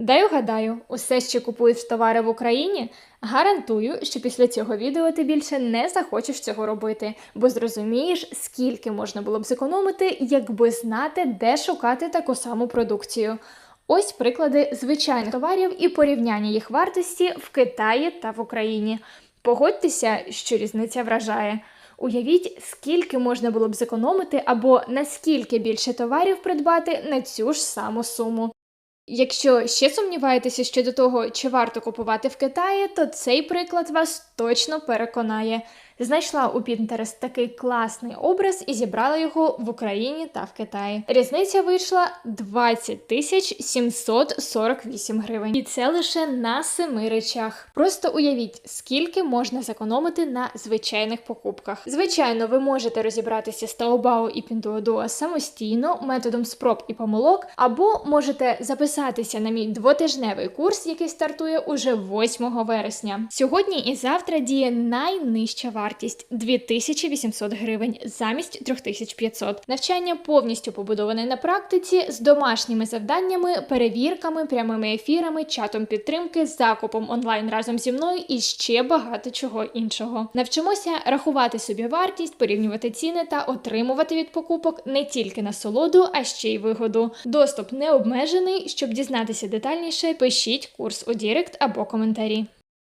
Дай угадаю, усе, що купуєш товари в Україні, гарантую, що після цього відео ти більше не захочеш цього робити, бо зрозумієш, скільки можна було б зекономити, якби знати, де шукати таку саму продукцію. Ось приклади звичайних товарів і порівняння їх вартості в Китаї та в Україні. Погодьтеся, що різниця вражає. Уявіть, скільки можна було б зекономити або наскільки більше товарів придбати на цю ж саму суму. Якщо ще сумніваєтеся щодо того, чи варто купувати в Китаї, то цей приклад вас точно переконає. Знайшла у Pinterest такий класний образ і зібрала його в Україні та в Китаї. Різниця вийшла 20 тисяч 748 гривень. І це лише на семи речах. Просто уявіть, скільки можна зекономити на звичайних покупках. Звичайно, ви можете розібратися з Taobao і Pinduoduo самостійно методом спроб і помилок, або можете записатися на мій двотижневий курс, який стартує уже 8 вересня. Сьогодні і завтра діє найнижча вартість 2800 гривень замість 3500. Навчання повністю побудоване на практиці з домашніми завданнями, перевірками, прямими ефірами, чатом підтримки, закупом онлайн разом зі мною і ще багато чого іншого. Навчимося рахувати собі вартість, порівнювати ціни та отримувати від покупок не тільки насолоду, а ще й вигоду. Доступ не обмежений. Щоб дізнатися детальніше, пишіть курс у Дірект або коментарі.